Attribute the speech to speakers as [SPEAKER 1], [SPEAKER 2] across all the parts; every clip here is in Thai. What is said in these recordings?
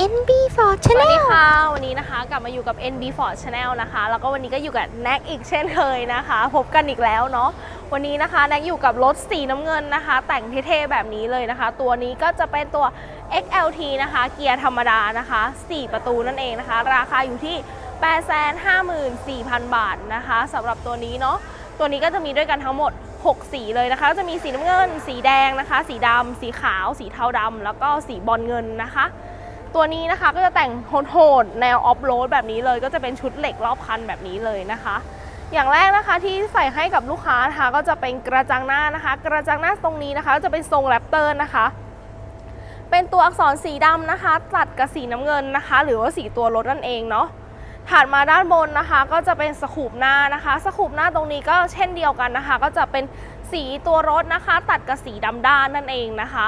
[SPEAKER 1] NB Ford
[SPEAKER 2] สวัสดี
[SPEAKER 1] Channel
[SPEAKER 2] ค่ะวันนี้นะคะกลับมาอยู่กับ NB Ford Channel นะคะ แล้วก็วันนี้ก็อยู่กับแน็กอีกเช่นเคยนะคะ พบกันอีกแล้วเนาะวันนี้นะคะแน็กอยู่กับรถสีน้ำเงินนะคะ แต่งเท่ๆแบบนี้เลยนะคะ ตัวนี้ก็จะเป็นตัว XLT นะคะ เกียร์ธรรมดานะคะ 4 ประตูนั่นเองนะคะ ราคาอยู่ที่ 854,000 บาทนะคะสำหรับตัวนี้เนาะตัวนี้ก็จะมีด้วยกันทั้งหมด 6 สีเลยนะคะ จะมีสีน้ำเงิน สีแดงนะคะ สีดำสีขาว สีเทาดำแล้วก็สีบอลเงินนะคะ ตัวนี้นะคะก็จะแต่งโหดๆแนวออฟโรดแบบนี้เลย ก็จะเป็นชุดเหล็กรอบคันแบบนี้เลยนะคะ อย่างแรกนะคะที่ใส่ให้กับลูกค้านะคะก็จะเป็นกระจังหน้านะคะ กระจังหน้าตรงนี้นะคะจะเป็นทรงแรปเตอร์นะคะ เป็นตัวอักษรสีดำนะคะ ตัดกับสีน้ำเงินนะคะ หรือว่าสีตัวรถนั่นเองเนาะถัดมาด้านบนนะคะ ก็จะเป็นสกูปหน้านะคะ สกูปหน้าตรงนี้ก็เช่นเดียวกันนะคะ ก็จะเป็นสีตัวรถนะคะ ตัดกับสีดำด้านนั่นเองนะคะ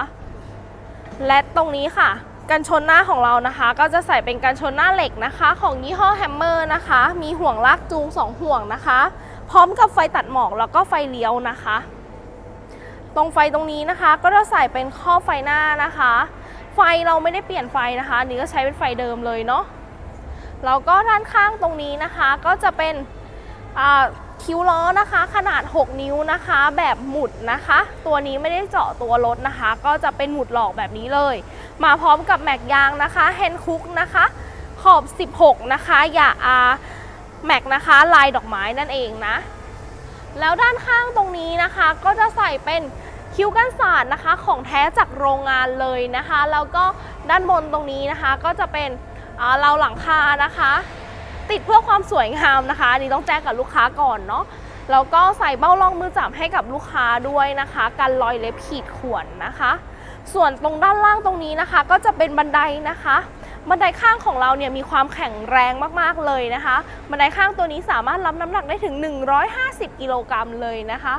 [SPEAKER 2] และตรงนี้ค่ะ กันชนหน้าของเรานะคะ ก็จะใส่เป็นกันชนหน้าเหล็กนะคะ ของยี่ห้อแฮมเมอร์นะคะ มีห่วงลากจูง 2 ห่วงนะคะ พร้อมกับไฟตัดหมอกแล้วก็ไฟเลี้ยวนะคะ ตรงไฟตรงนี้นะคะ ก็จะใส่เป็นข้อไฟหน้านะคะ ไฟเราไม่ได้เปลี่ยนไฟนะคะนนี้ก็ใช้เป็นไฟเดิมเลยเนาะแล้วก็ด้านข้างตรงนี้นะคะก็จะเป็นคิ้วล้อนะคะ ขนาด 6 นิ้วนะคะ แบบหมุดนะคะ ตัวนี้ไม่ได้เจาะตัวรถนะคะ ก็จะเป็นหมุดหลอกแบบนี้เลย มาพร้อมกับแม็กยางนะคะแฮนด์คุกนะคะขอบ 16 นะคะอย่าอาแม็กนะคะลายดอกไม้นั่นเองนะ แล้วด้านข้างตรงนี้นะคะก็จะใส่เป็นคิ้วกันศาสตร์นะคะของแท้จากโรงงานเลยนะคะ แล้วก็ด้านบนตรงนี้นะคะก็จะเป็นเราหลังคานะคะ ติดเพื่อความสวยงามนะคะนนี้ต้องแจ้งกับลูกค้าก่อนเนาะแล้วก็ใส่เบ้ารองมือจับให้กับลูกค้าด้วยนะคะ กันรอยเล็บขีดข่วนนะคะ ส่วนตรงด้านล่างตรงนี้นะคะ ก็จะเป็นบันไดนะคะ บันไดข้างของเราเนี่ยมีความแข็งแรงมากๆเลยนะคะ บันไดข้างตัวนี้สามารถรับน้ำหนักได้ถึง 150 กิโลกรัมเลยนะคะ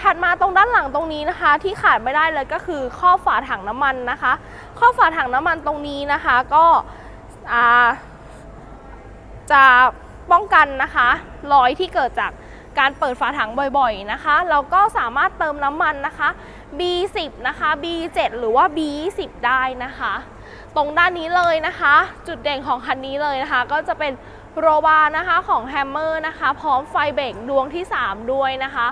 [SPEAKER 2] ถัดมาตรงด้านหลังตรงนี้นะคะ ที่ขาดไม่ได้เลยก็คือข้อฝาถังน้ำมันนะคะ ข้อฝาถังน้ำมันตรงนี้นะคะก็จะป้องกันนะคะรอยที่เกิดจากการเปิดฝาถังบ่อยๆนะคะแล้วก็สามารถเติมน้ำมันนะคะ B10 นะคะ B7 หรือว่า B20 ได้นะคะ ตรงด้านนี้เลยนะคะ จุดเด่นของคันนี้เลยนะคะ ก็จะเป็นโรบานะคะของแฮมเมอร์นะคะ พร้อมไฟเบรกดวงที่ 3 ด้วยนะคะ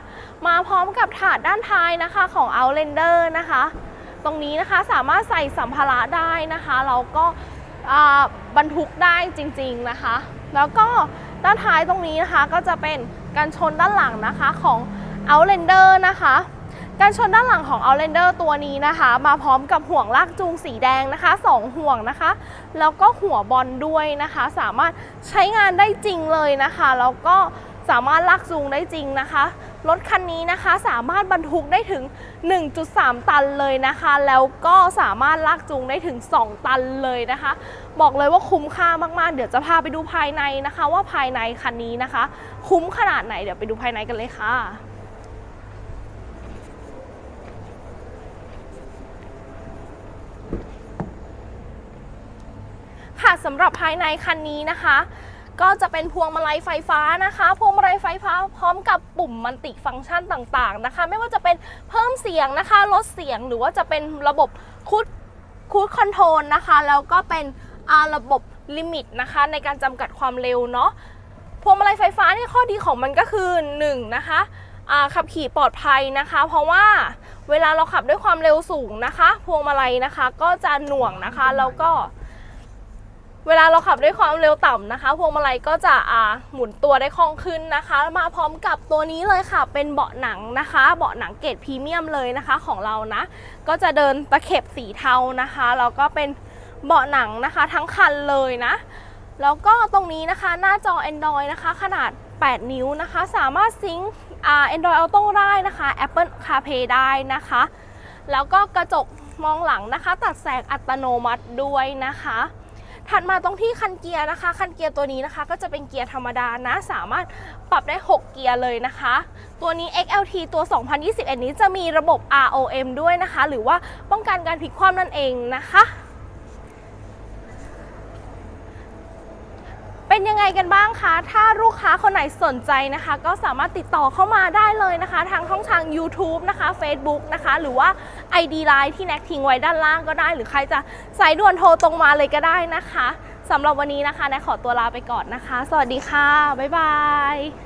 [SPEAKER 2] มาพร้อมกับถาดด้านท้ายนะคะของ Outlander นะคะ ตรงนี้นะคะสามารถใส่สัมภาระได้นะคะแล้วก็บรรทุกได้จริงๆนะคะ แล้วก็ด้านท้ายตรงนี้นะคะก็จะเป็นการชนด้านหลังนะคะของ Outlander นะคะ การชนด้านหลังของ Outlander ตัวนี้นะคะ มาพร้อมกับห่วงลากจูงสีแดงนะคะ 2 ห่วงนะคะ แล้วก็หัวบอลด้วยนะคะ สามารถใช้งานได้จริงเลยนะคะ แล้วก็สามารถลากจูงได้จริงนะคะ รถคันนี้นะคะสามารถบรรทุกได้ถึง 1.3 ตันเลยนะคะ แล้วก็สามารถลากจูงได้ถึง 2 ตันเลยนะคะ บอกเลยว่าคุ้มค่ามากๆ เดี๋ยวจะพาไปดูภายในนะคะ ว่าภายในคันนี้นะคะ คุ้มขนาดไหนเดี๋ยวไปดูภายในกันเลยค่ะ ค่ะ สำหรับภายในคันนี้นะคะ ก็จะเป็นพวงมาลัยไฟฟ้านะคะ พวงมาลัยไฟฟ้าพร้อมกับปุ่มมัลติฟังก์ชันต่างๆนะคะ ไม่ว่าจะเป็นเพิ่มเสียงนะคะ ลดเสียงหรือว่าจะเป็นระบบคูดคูดคอนโทรลนะคะ แล้วก็เป็นระบบลิมิตนะคะ ในการจำกัดความเร็วเนาะพวงมาลัยไฟฟ้านี่ข้อดีของมันก็คือ1นะคะขับขี่ปลอดภัยนะคะ เพราะว่าเวลาเราขับด้วยความเร็วสูงนะคะ พวงมาลัยนะคะก็จะหน่วงนะคะ แล้วก็ เวลาเราขับด้วยความเร็วต่ำนะคะ พวงมาลัยก็จะอ่าหมุนตัวได้คล่องขึ้นนะคะ มาพร้อมกับตัวนี้เลยค่ะ เป็นเบาะหนังนะคะ เบาะหนังเกรดพรีเมียมเลยนะคะของเรานะ ก็จะเดินตะเข็บสีเทานะคะ แล้วก็เป็นเบาะหนังนะคะ ทั้งคันเลยนะ แล้วก็ตรงนี้นะคะหน้าจอ Android นะคะ ขนาด 8 นิ้วนะคะ สามารถซิงค์อ่า Android Auto ได้นะคะ Apple CarPlay ได้นะคะ แล้วก็กระจกมองหลังนะคะ ตัดแสงอัตโนมัติด้วยนะคะ ถัดมาตรงที่คันเกียร์นะคะ คันเกียร์ตัวนี้นะคะ ก็จะเป็นเกียร์ธรรมดานะ สามารถปรับได้ 6 เกียร์เลยนะคะ ตัวนี้ XLT ตัว 2021 นี้จะมีระบบ ROM ด้วยนะคะ หรือว่าป้องกันการพลิกคว่ำนั่นเองนะคะ เป็น เป็นยังไงกันบ้างคะ ถ้าลูกค้าคนไหนสนใจนะคะ ก็สามารถติดต่อเข้ามาได้เลยนะคะ ทางช่องทาง YouTube นะคะ Facebook นะคะ หรือว่า ID Line ที่แน็กทิ้งไว้ด้านล่างก็ได้ หรือใครจะสายด่วนโทรตรงมาเลยก็ได้นะคะสำหรับวันนี้นะคะแน็กขอตัวลาไปก่อนนะคะ สวัสดีค่ะ บ๊ายบาย